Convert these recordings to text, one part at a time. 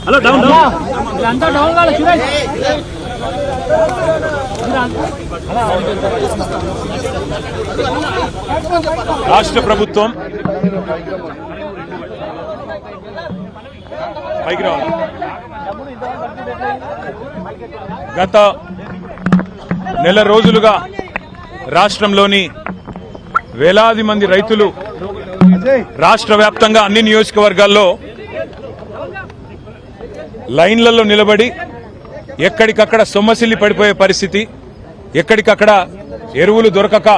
Hello down down మీరంతా down కావాలి సురేష్ రాష్ట్ర ప్రభుత్వం పైకి రావాలి. గత నెల రోజులుగా రాష్ట్రంలోని వేలాది మంది రైతులు రాష్ట్ర వ్యాప్తంగా అన్ని నియోజకవర్గాల్లో లైన్లలో నిలబడి ఎక్కడికక్కడ సొమ్మసిల్లి పడిపోయే పరిస్థితి ఎక్కడికక్కడ ఎరువులు దొరకక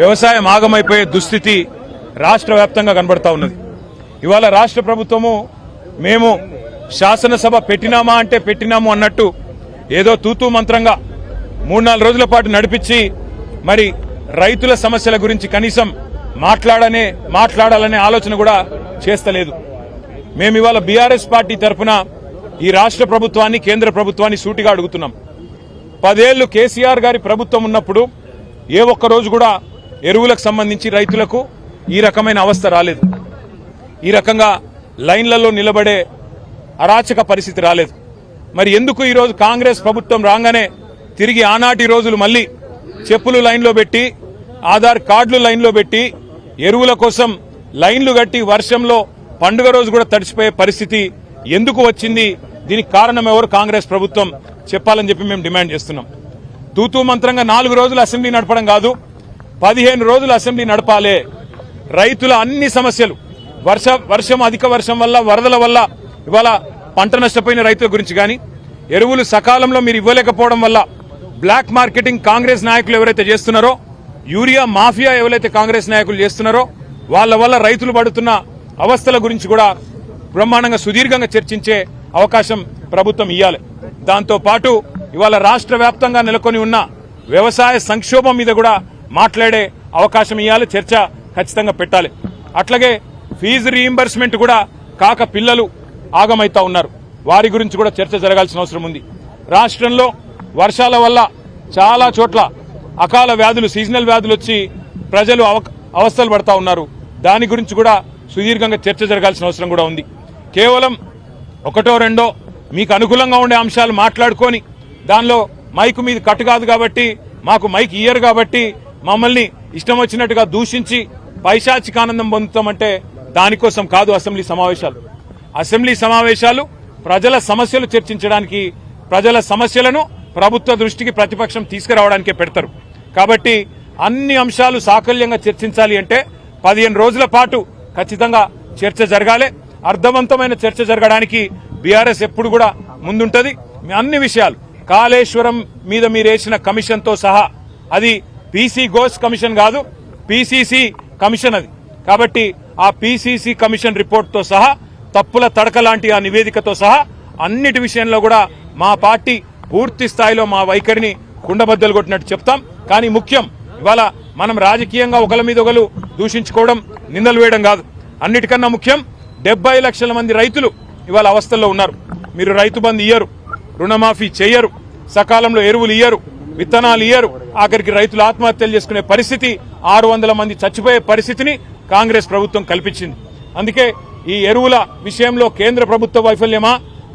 వ్యవసాయం ఆగమైపోయే దుస్థితి రాష్ట్ర వ్యాప్తంగా కనబడతా ఉన్నది. ఇవాళ రాష్ట్ర ప్రభుత్వము మేము శాసనసభ పెట్టినామా అంటే పెట్టినాము అన్నట్టు ఏదో తూతూ మంత్రంగా మూడు నాలుగు రోజుల పాటు నడిపించి మరి రైతుల సమస్యల గురించి కనీసం మాట్లాడనే మాట్లాడాలనే ఆలోచన కూడా చేస్తలేదు. మేము ఇవాళ బీఆర్ఎస్ పార్టీ తరఫున ఈ రాష్ట్ర ప్రభుత్వాన్ని కేంద్ర ప్రభుత్వాన్ని సూటిగా అడుగుతున్నాం. పదేళ్ళు కేసీఆర్ గారి ప్రభుత్వం ఉన్నప్పుడు ఏ ఒక్క రోజు కూడా ఎరువులకు సంబంధించి రైతులకు ఈ రకమైన అవస్థ రాలేదు. ఈ రకంగా లైన్లలో నిలబడే అరాచక పరిస్థితి రాలేదు. మరి ఎందుకు ఈరోజు కాంగ్రెస్ ప్రభుత్వం రాగానే తిరిగి ఆనాటి రోజులు మళ్ళీ చెప్పులు లైన్లో పెట్టి ఆధార్ కార్డులు లైన్లో పెట్టి ఎరువుల కోసం లైన్లు కట్టి వర్షంలో పండుగ రోజు కూడా తడిచిపోయే పరిస్థితి ఎందుకు వచ్చింది? దీనికి కారణం ఎవరు? కాంగ్రెస్ ప్రభుత్వం చెప్పాలని చెప్పి మేము డిమాండ్ చేస్తున్నాం. తూతూ మంత్రంగా నాలుగు రోజులు అసెంబ్లీ నడపడం కాదు పదిహేను రోజులు అసెంబ్లీ నడపాలే. రైతుల అన్ని సమస్యలు వర్ష వర్షం అధిక వర్షం వల్ల వరదల వల్ల ఇవాళ పంట నష్టపోయిన రైతుల గురించి కానీ ఎరువులు సకాలంలో మీరు ఇవ్వలేకపోవడం వల్ల బ్లాక్ మార్కెటింగ్ కాంగ్రెస్ నాయకులు ఎవరైతే చేస్తున్నారో యూరియా మాఫియా ఎవరైతే కాంగ్రెస్ నాయకులు చేస్తున్నారో వాళ్ళ వల్ల రైతులు పడుతున్న అవస్థల గురించి కూడా బ్రహ్మాండంగా సుదీర్ఘంగా చర్చించే అవకాశం ప్రభుత్వం ఇవ్వాలి దాంతో పాటు ఇవాళ రాష్ట్ర వ్యాప్తంగా నెలకొని ఉన్న వ్యవసాయ సంక్షోభం మీద కూడా మాట్లాడే అవకాశం ఇవ్వాలి చర్చ ఖచ్చితంగా పెట్టాలి. అట్లాగే ఫీజు రీయింబర్స్మెంట్ కూడా కాక పిల్లలు ఆగమైతా ఉన్నారు. వారి గురించి కూడా చర్చ జరగాల్సిన అవసరం ఉంది. రాష్ట్రంలో వర్షాల వల్ల చాలా చోట్ల అకాల వ్యాధులు సీజనల్ వ్యాధులు వచ్చి ప్రజలు అవ- అవస్థలు పడతా ఉన్నారు. దాని గురించి కూడా సుదీర్ఘంగా చర్చ జరగాల్సిన అవసరం కూడా ఉంది. కేవలం ఒకటో రెండో మీకు అనుకూలంగా ఉండే అంశాలు మాట్లాడుకొని దానిలో మైకు మీద కట్టు కాదు కాబట్టి మాకు మైక్ ఇయ్యరు కాబట్టి మమ్మల్ని ఇష్టం వచ్చినట్టుగా దూషించి పైశాచికానందం పొందుతామంటే దానికోసం కాదు అసెంబ్లీ సమావేశాలు. అసెంబ్లీ సమావేశాలు ప్రజల సమస్యలు చర్చించడానికి ప్రజల సమస్యలను ప్రభుత్వ దృష్టికి ప్రతిపక్షం తీసుకురావడానికే పెడతారు. కాబట్టి అన్ని అంశాలు సాకల్యంగా చర్చించాలి అంటే పదిహేను రోజుల పాటు ఖచ్చితంగా చర్చ జరగాలి. అర్థవంతమైన చర్చ జరగడానికి బీఆర్ఎస్ ఎప్పుడు కూడా ముందుంటది. అన్ని విషయాలు కాళేశ్వరం మీద మీరేసిన కమిషన్తో సహా అది పీసీ గోస్ కమిషన్ కాదు పీసీసీ కమిషన్ అది. కాబట్టి ఆ పీసీసీ కమిషన్ రిపోర్ట్తో సహా తప్పుల తడక లాంటి ఆ నివేదికతో సహా అన్నిటి విషయంలో కూడా మా పార్టీ పూర్తి స్థాయిలో మా వైఖరిని కుండబద్దలు కొట్టినట్టు చెప్తాం. కానీ ముఖ్యం ఇవాళ మనం రాజకీయంగా ఒకరి మీద ఒకరు దూషించుకోవడం నిందలు వేయడం కాదు. అన్నిటికన్నా ముఖ్యం డెబ్బై లక్షల మంది రైతులు ఇవాళ అవస్థల్లో ఉన్నారు. మీరు రైతు బంధు ఇయ్యరు రుణమాఫీ చేయరు సకాలంలో ఎరువులు ఇయ్యరు విత్తనాలు ఇయ్యరు ఆఖరికి రైతులు ఆత్మహత్యలు చేసుకునే పరిస్థితి ఆరు వందల మంది చచ్చిపోయే పరిస్థితిని కాంగ్రెస్ ప్రభుత్వం కల్పించింది. అందుకే ఈ ఎరువుల విషయంలో కేంద్ర ప్రభుత్వ వైఫల్యమా?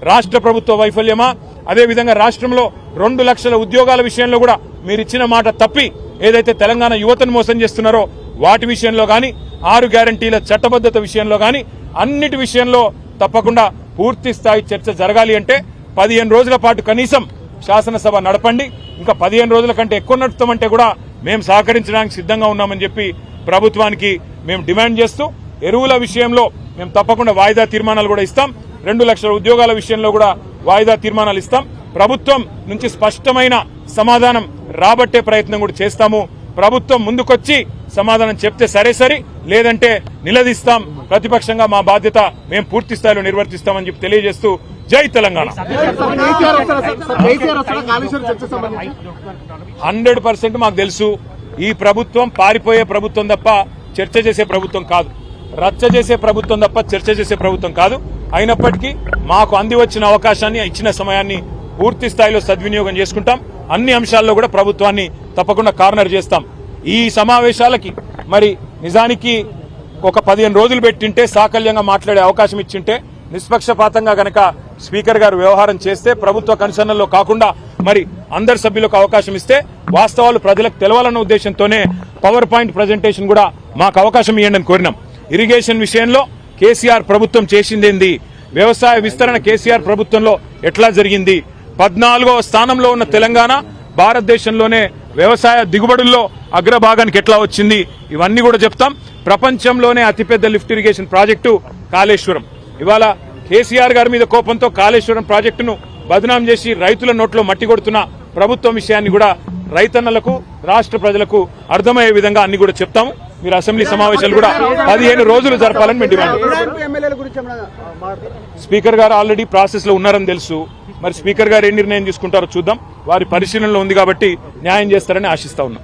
రాష్ట్ర ప్రభుత్వ వైఫల్యమా? అదేవిధంగా రాష్ట్రంలో రెండు లక్షల ఉద్యోగాల విషయంలో కూడా మీరు ఇచ్చిన మాట తప్పి ఏదైతే తెలంగాణ యువతను మోసం చేస్తున్నారో వాటి విషయంలో కానీ ఆరు గ్యారంటీల చట్టబద్ధత విషయంలో కానీ అన్నిటి విషయంలో తప్పకుండా పూర్తి స్థాయి చర్చ జరగాలి అంటే పదిహేను రోజుల పాటు కనీసం శాసనసభ నడపండి. ఇంకా పదిహేను రోజుల కంటే ఎక్కువ నడుపుతామంటే కూడా మేము సహకరించడానికి సిద్ధంగా ఉన్నామని చెప్పి ప్రభుత్వానికి మేము డిమాండ్ చేస్తూ ఎరువుల విషయంలో మేము తప్పకుండా వాయిదా తీర్మానాలు కూడా ఇస్తాం. రెండు లక్షల ఉద్యోగాల విషయంలో కూడా వాయిదా తీర్మానాలు ఇస్తాం. ప్రభుత్వం నుంచి స్పష్టమైన సమాధానం రాబట్టే ప్రయత్నం కూడా చేస్తాము. ప్రభుత్వం ముందుకొచ్చి సమాధానం చెప్తే సరే సరి లేదంటే నిలదీస్తాం. ప్రతిపక్షంగా మా బాధ్యత మేము పూర్తి స్థాయిలో నిర్వర్తిస్తామని చెప్పి తెలియజేస్తూ జై తెలంగాణ. హండ్రెడ్ పర్సెంట్ మాకు తెలుసు. ఈ ప్రభుత్వం పారిపోయే ప్రభుత్వం తప్ప చర్చ చేసే ప్రభుత్వం కాదు. రచ్చ చేసే ప్రభుత్వం తప్ప చర్చ చేసే ప్రభుత్వం కాదు. అయినప్పటికీ మాకు అంది వచ్చిన అవకాశాన్ని ఇచ్చిన సమయాన్ని పూర్తి స్థాయిలో సద్వినియోగం చేసుకుంటాం. అన్ని అంశాల్లో కూడా ప్రభుత్వాన్ని తప్పకుండా కార్నర్ చేస్తాం. ఈ సమావేశాలకి మరి నిజానికి ఒక పదిహేను రోజులు పెట్టింటే సాకల్యంగా మాట్లాడే అవకాశం ఇచ్చింటే నిష్పక్షపాతంగా గనక స్పీకర్ గారు వ్యవహారం చేస్తే ప్రభుత్వ కన్సర్నల్లో కాకుండా మరి అందరి సభ్యులకు అవకాశం ఇస్తే వాస్తవాలు ప్రజలకు తెలవాలన్న ఉద్దేశంతోనే పవర్ పాయింట్ ప్రజెంటేషన్ కూడా మాకు అవకాశం ఇవ్వండి అని కోరినాం. ఇరిగేషన్ విషయంలో కేసీఆర్ ప్రభుత్వం చేసిందేంది? వ్యవసాయ విస్తరణ కేసీఆర్ ప్రభుత్వంలో ఎట్లా జరిగింది? పద్నాలుగో స్థానంలో ఉన్న తెలంగాణ భారతదేశంలోనే వ్యవసాయ దిగుబడుల్లో అగ్రభాగానికి ఎట్లా వచ్చింది? ఇవన్నీ కూడా చెప్తాం. ప్రపంచంలోనే అతిపెద్ద లిఫ్ట్ ఇరిగేషన్ ప్రాజెక్టు కాళేశ్వరం. ఇవాళ కేసీఆర్ గారి మీద కోపంతో కాళేశ్వరం ప్రాజెక్టును బదనాం చేసి రైతుల నోట్లో మట్టి కొడుతున్న ప్రభుత్వం విషయాన్ని కూడా రైతన్నలకు రాష్ట్ర ప్రజలకు అర్థమయ్యే విధంగా అన్ని కూడా చెప్తాము. మీరు అసెంబ్లీ సమావేశాలు కూడా పదిహేను రోజులు జరపాలని మేము డిమాండ్ స్పీకర్ గారు ఆల్రెడీ ప్రాసెస్లో ఉన్నారని తెలుసు. మరి స్పీకర్ గారు ఏ నిర్ణయం తీసుకుంటారో చూద్దాం. వారి పరిశీలనలో ఉంది కాబట్టి న్యాయం చేస్తారని ఆశిస్తా ఉన్నాం.